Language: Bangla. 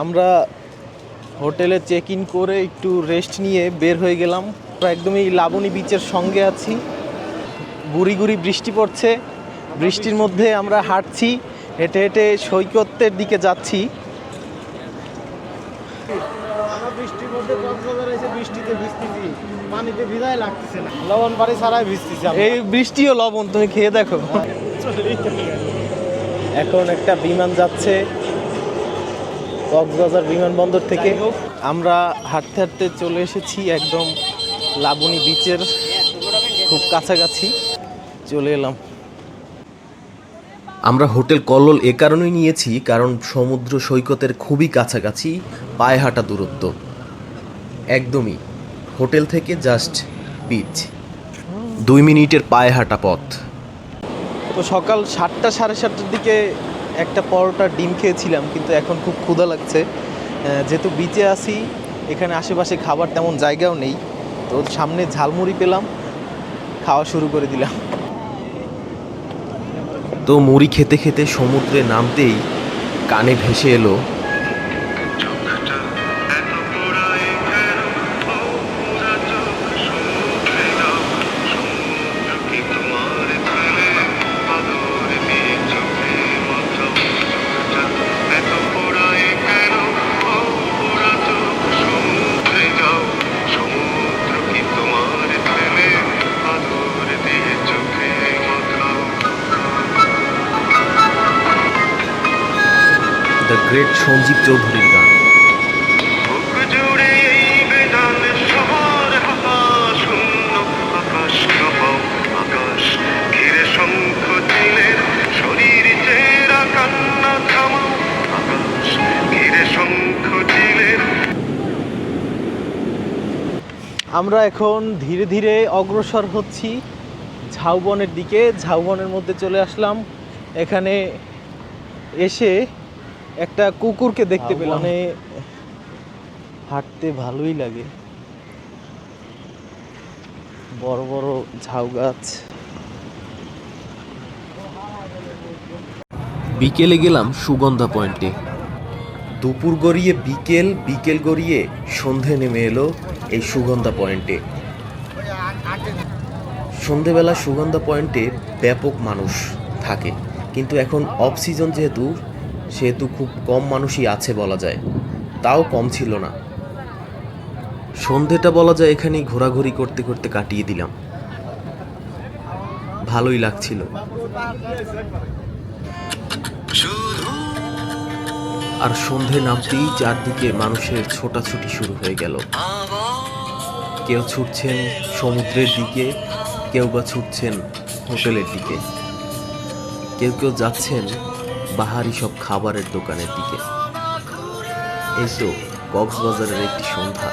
আমরা হোটেলে চেক ইন করে একটু রেস্ট নিয়ে বের হয়ে গেলাম। একদমই লাবণী বিচের সঙ্গে আছি। গুড়ি গুড়ি বৃষ্টি পড়ছে। বৃষ্টির মধ্যে আমরা হাঁটছি হেঁটে হেঁটে সৈকতের দিকে যাচ্ছি। বৃষ্টির মধ্যে বৃষ্টিতে ভিজতেছি। পানিতে ভিজাই লাগতেছে না। লবণ পানি ছাড়াই ভিজতেছি এই বৃষ্টিও লবণ তুমি খেয়ে দেখো। এখন একটা বিমান যাচ্ছে। কক্সবাজার বিমানবন্দর থেকে আমরা হাঁটতে হাঁটতে চলে এসেছি একদম লাবণী বিচের খুব কাছাকাছি। চলে এলাম। আমরা হোটেল কল্লোল এ কারণেই নিয়েছি কারণ সমুদ্র সৈকতের খুবই কাছাকাছি পায়ে হাঁটা দূরত্ব। একদমই। হোটেল থেকে জাস্ট বিচ দুই মিনিটের পায়ে হাঁটা পথ। তো সকাল সাতটা সাড়ে সাতটার দিকে একটা পরোটা ডিম খেয়েছিলাম, কিন্তু এখন খুব ক্ষুধা লাগছে। যেহেতু বিচে আসি এখানে আশেপাশে খাবার তেমন জায়গাও নেই, তো সামনে ঝালমুড়ি পেলাম, খাওয়া শুরু করে দিলাম। তো মুড়ি খেতে খেতে সমুদ্রে নামতেই কানে ভেসে এলো থামাও আকাশ। ঘিরে শঙ্খ চিলের আমরা এখন ধীরে ধীরে অগ্রসর হচ্ছি ঝাউবনের দিকে। ঝাউবনের মধ্যে চলে আসলাম। এখানে এসে একটা কুকুরকে দেখতে পেলাম। মানে হাঁটতে ভালোই লাগে। বড় বড় ঝাউ গাছ। বিকেলে গেলাম সুগন্ধা পয়েন্টে। দুপুর গড়িয়ে বিকেল বিকেল গড়িয়ে সন্ধে নেমে এলো এই সুগন্ধা পয়েন্টে। সন্ধেবেলা সুগন্ধা পয়েন্টে ব্যাপক মানুষ থাকে। কিন্তু এখন অফ সিজন যেহেতু সেহেতু খুব কম মানুষই আছে বলা যায়। তাও কম ছিল না। সন্ধেটা বলা যায় এখানেই ঘোরাঘুরি করতে করতে কাটিয়ে দিলাম। ভালোই লাগছিল। আর সন্ধে নামতেই চারদিকে মানুষের ছোটাছুটি শুরু হয়ে গেল। কেউ ছুটছেন সমুদ্রের দিকে, কেউ বা ছুটছেন হোটেলের দিকে। কেউ কেউ যাচ্ছেন বাহারি সব খাবারের দোকানের দিকে। এই তো কক্সবাজারের একটি সন্ধ্যা